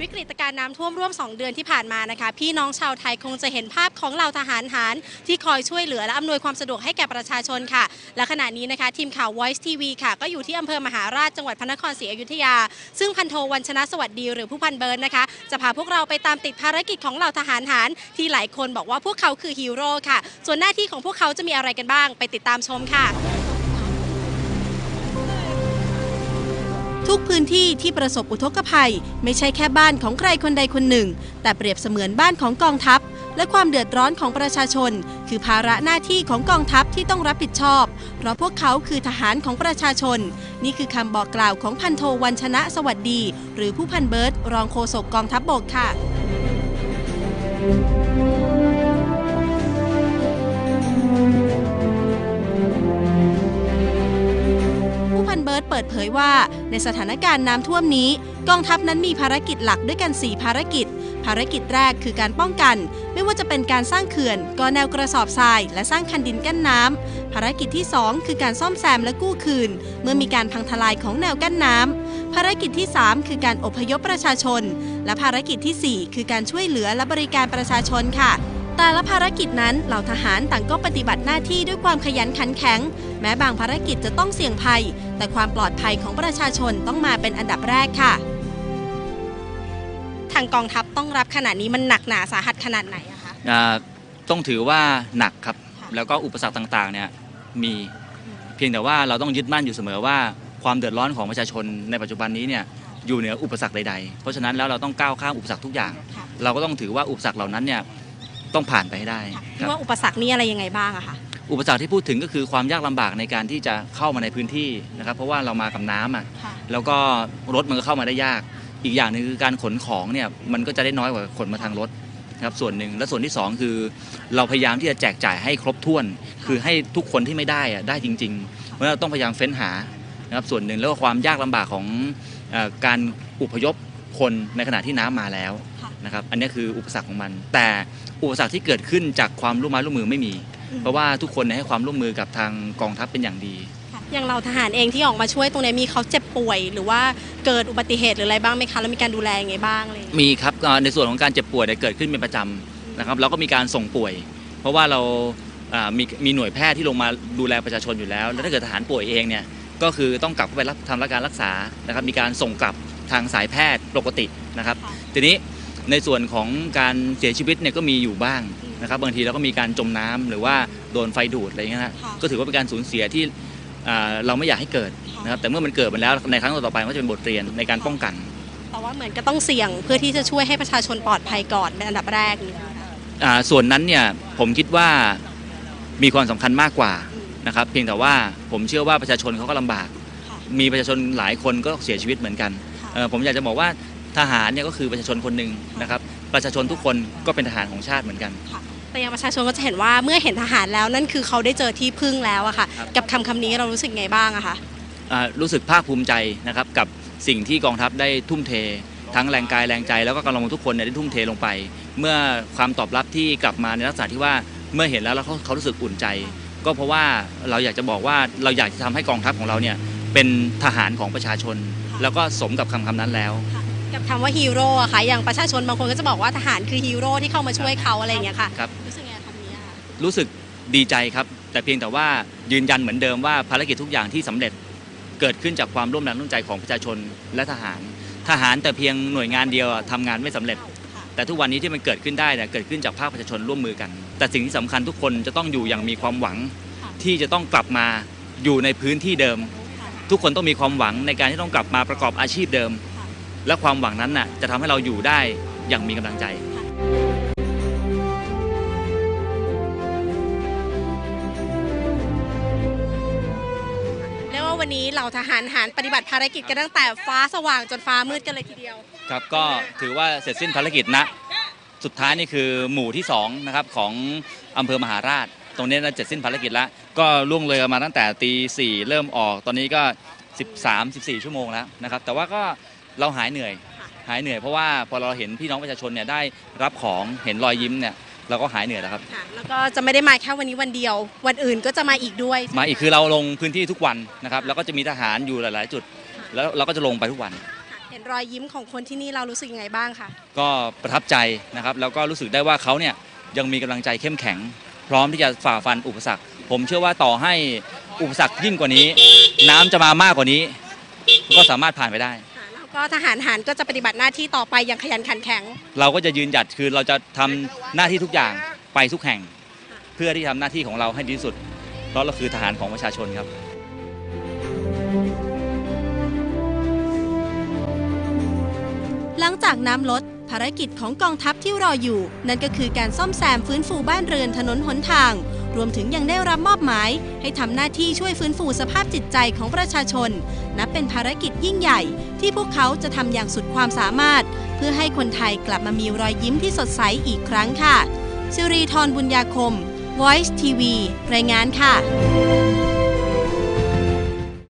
วิการณ์น้ำท่วมร่วม 2 เดือนที่ผ่านมานะคะ พี่น้องชาวไทยคงจะเห็นภาพของเหล่าทหารหารที่คอยช่วยเหลือและอำนวยความสะดวกให้แก่ประชาชนค่ะ และขณะนี้นะคะ ทีมข่าว Voice TV ค่ะ ก็อยู่ที่อำเภอมหาราชจังหวัดพระนครศรีอยุธยา ซึ่งพันโทวันชนะสวัสดีหรือผู้พันเบิร์นนะคะ จะพาพวกเราไปตามติดภารกิจของเหล่าทหารหารที่หลายคนบอกว่าพวกเขาคือฮีโร่ค่ะ ส่วนหน้าที่ของพวกเขาจะมีอะไรกันบ้าง ไปติดตามชมค่ะ ทุกพื้นที่ที่ประสบอุทกภัย ไม่ใช่แค่บ้านของใครคนใดคนหนึ่ง แต่เปรียบเสมือนบ้านของกองทัพ และความเดือดร้อนของประชาชน คือภาระหน้าที่ของกองทัพที่ต้องรับผิดชอบ เพราะพวกเขาคือทหารของประชาชน นี่คือคำบอกกล่าวของพันโทวันชนะสวัสดี หรือผู้พันเบิร์ตรองโฆษกกองทัพบกค่ะผู้พันเบิร์ตเปิดเผยว่า ในสถานการณ์น้ำท่วมนี้ กองทัพนั้นมีภารกิจหลักด้วยกัน 4 ภารกิจ ภารกิจแรกคือการป้องกัน ไม่ว่าจะเป็นการสร้างเขื่อนก่อแนวกระสอบทราย และสร้างคันดินกั้นน้ำภารกิจที่ 2 คือการซ่อมแซมและกู้คืน เมื่อมีการพังทลายของแนวกั้นน้ำภารกิจที่ 3 คือการอพยพประชาชน และภารกิจทีสี่4 คือการช่วยเหลือและบริการประชาชนค่ะ แต่ละภารกิจนั้นเหล่าทหารต่างก็ปฏิบัติหน้าที่ด้วยความขยันขันแข็ง แม้บางภารกิจจะต้องเสี่ยงภัย แต่ความปลอดภัยของประชาชนต้องมาเป็นอันดับแรกค่ะ ทางกองทัพต้องรับขนาดนี้มันหนักหนาสาหัสขนาดไหนอะคะอ่าต้องถือว่าหนักครับค่ะแล้วก็อุปสรรคต่างๆเนี่ยมีเพียงแต่ว่าเราต้องยึดมั่นอยู่เสมอว่าความเดือดร้อนของประชาชนในปัจจุบันนี้เนี่ยอยู่เหนืออุปสรรคใดๆ เพราะฉะนั้นแล้วเราต้องก้าวข้ามอุปสรรคทุกอย่างค่ะเราก็ต้องถือว่าอุปสรรคเหล่านั้นเนี่ย ต้องผ่านไปให้ได้คที่รับว่าอุปสรรคนี่อะไรยังไงบ้างอะคะ อุปสรรคที่พูดถึงก็คือความยากลำบากในการที่จะเข้ามาในพื้นที่นะครับ เพราะว่าเรามากับน้ำอะ ค่ะ แล้วก็รถมันก็เข้ามาได้ยาก อีกอย่างหนึงคือการขนของเนี่ยมันก็จะได้น้อยกว่าขนมาทางรถนะครับส่วนหนึ่งและส่วนที่สองคือ เราพยายามที่จะแจกจ่ายให้ครบถ้วน คือให้ทุกคนที่ไม่ได้อะได้จริงๆเพราะฉะนั้นเราต้องพยายามเฟ้นหานะครับส่วนหนึ่งแล้วก็ความยากลำบากของเอ่อการอพยพคนในขณะที่น้ำมาแล้วค่ะ นะครับอันนี้คืออุปสรรคของมัน แต่อุปสรรคที่เกิดขึ้นจากความร่วมไม้ร่วมมือไม่มี เพราะว่าทุกคนเนี่ยให้ความร่วมมือกับทางกองทัพเป็นอย่างดีค่ะอย่างเราทหารเองที่ออกมาช่วยตรงนี้มีเขาเจ็บป่วย หรือว่าเกิดอุบัติเหตุหรืออะไรบ้างไหมคะแล้วมีการดูแลยังไงบ้างอะไรอย่างเงี้ยมีครับเอ่อในส่วนของการเจ็บป่วยเนี่ยเกิดขึ้นเป็นประจำนะครับแล้วก็มีการส่งป่วย เพราะว่าเราอ่ามีมีหน่วยแพทย์ที่ลงมาดูแลประชาชนอยู่แล้ว แล้วถ้าเกิดทหารป่วยเองเนี่ยก็คือต้องกลับเข้าไปรับทำรับการรักษานะครับมีการส่งกลับทางสายแพทย์ปกตินะครับค่ะทีนี้ ในส่วนของการเสียชีวิตเนี่ยก็มีอยู่บ้างนะครับบางทีเราก็มีการจมน้ำหรือว่าโดนไฟดูดอะไรอย่างเงี้ยนะค่ะก็ถือว่าเป็นการสูญเสียที่อ่าเราไม่อยากให้เกิดนะครับแต่เมื่อมันเกิดมาแล้วในครั้งต่อๆไปมันก็จะเป็นบทเรียนในการป้องกัน แต่ว่าเหมือนก็ต้องเสี่ยงเพื่อที่จะช่วยให้ประชาชนปลอดภัยก่อนเป็นอันดับแรกนี่นะคะอ่าส่วนนั้นเนี่ยผมคิดว่ามีความสำคัญมากกว่านะครับเพียงแต่ว่าผมเชื่อว่าประชาชนเขาก็ลำบากค่ะมีประชาชนหลายคนก็เสียชีวิตเหมือนกันค่ะเอ่อผมอยากจะบอกว่า ทหารเนี่ยก็คือประชาชนคนหนึ่งนะครับ ประชาชนทุกคนก็เป็นทหารของชาติเหมือนกันค่ะแต่อย่างประชาชนก็จะเห็นว่าเมื่อเห็นทหารแล้วนั่นคือเขาได้เจอที่พึ่งแล้วอะค่ะครับกับคำคำนี้เรารู้สึกไงบ้างอะคะอ่ารู้สึกภาคภูมิใจนะครับกับสิ่งที่กองทัพได้ทุ่มเท ทั้งแรงกายแรงใจแล้วก็กำลังทุกคนเนี่ยได้ทุ่มเทลงไป เมื่อความตอบรับที่กลับมาในลักษณะที่ว่าเมื่อเห็นแล้วแล้วเขาเขารู้สึกอุ่นใจ ก็เพราะว่าเราอยากจะบอกว่าเราอยากจะทำให้กองทัพของเราเนี่ยเป็นทหารของประชาชน แล้วก็สมกับคำคำนั้นแล้ว กับคำว่าฮีโร่อะค่ะอย่างประชาชนบางคนก็จะบอกว่าทหารคือฮีโร่ที่เข้ามาช่วยเขาอะไรอย่างเงี้ยค่ะครับรู้สึกไงกับคำนี้อะคะรู้สึกดีใจครับ แต่เพียงแต่ว่ายืนยันเหมือนเดิมว่าภารกิจทุกอย่างที่สำเร็จเกิดขึ้นจากความร่วมแรงร่วมใจของประชาชนและทหาร ทหารแต่เพียงหน่วยงานเดียวอะทำงานไม่สำเร็จค่ะแต่ทุกวันนี้ที่มันเกิดขึ้นได้เนี่ยเกิดขึ้นจากภาคประชาชนร่วมมือกัน แต่สิ่งที่สำคัญทุกคนจะต้องอยู่อย่างมีความหวังค่ะที่จะต้องกลับมาอยู่ในพื้นที่เดิมค่ะทุกคนต้องมีความหวังในการที่ต้องกลับมาประกอบอาชีพเดิมค่ะ และความหวังนั้นน่ะจะทำให้เราอยู่ได้อย่างมีกำลังใจเรียกว่าวันนี้เราทหารหารปฏิบัติภารกิจกันตั้งแต่ฟ้าสว่างจนฟ้ามืดกันเลยทีเดียว ครับก็ถือว่าเสร็จสิ้นภารกิจนะ สุดท้ายนี่คือหมู่ที่2นะครับของอำเภอมหาราช ตรงนี้นะเสร็จสิ้นภารกิจแล้ว ก็ล่วงเลยมาตั้งแต่ตีสี่เริ่มออกตอนนี้ก็ 13 14 ชั่วโมงแล้วนะครับ แต่ว่าก็ เราหายเหนื่อยค่ะหายเหนื่อยเพราะว่าพอเราเห็นพี่น้องประชาชนเนี่ยได้รับของเห็นรอยยิ้มเนี่ยเราก็หายเหนื่อยแล้วครับ ค่ะแล้วก็จะไม่ได้มาแค่วันนี้วันเดียว วันอื่นก็จะมาอีกด้วยใช่ไหมาอีกคือเราลงพื้นที่ทุกวันนะครับแล้วก็จะมีทหารอยู่หลาย ๆ จุด แล้วเราก็จะลงไปทุกวัน ค่ะเห็นรอยยิ้มของคนที่นี่เรารู้สึกยังไงบ้างคะก็ประทับใจนะครับแล้วก็รู้สึกได้ว่าเขาเนี่ยยังมีกำลังใจเข้มแข็ง พร้อมที่จะฝ่าฟันอุปสรรค ผมเชื่อว่าต่อให้อุปสรรคยิ่งกว่านี้ น้ำจะมามากกว่านี้ ก็สามารถผ่านไปได้ค่ะแล้ว ก็ทหารหารก็จะปฏิบัติหน้าที่ต่อไปอย่างขยันขันแข็ง เราก็จะยืนหยัดคือเราจะทำหน้าที่ทุกอย่างไปทุกแห่ง เพื่อที่ทำหน้าที่ของเราให้ดีที่สุด เพราะเราคือทหารของประชาชนครับ หลังจากน้ำลดภารกิจของกองทัพที่รออยู่ นั่นก็คือการซ่อมแซมฟื้นฟูบ้านเรือนถนนหนทาง รวมถึงยังได้รับมอบหมาย ให้ทำหน้าที่ช่วยฟื้นฟูสภาพจิตใจของประชาชน นับเป็นภารกิจยิ่งใหญ่ ที่พวกเขาจะทำอย่างสุดความสามารถ เพื่อให้คนไทยกลับมามีรอยยิ้มที่สดใสอีกครั้งค่ะสิรีทรบุญญาคม Voice TV รายงานค่ะ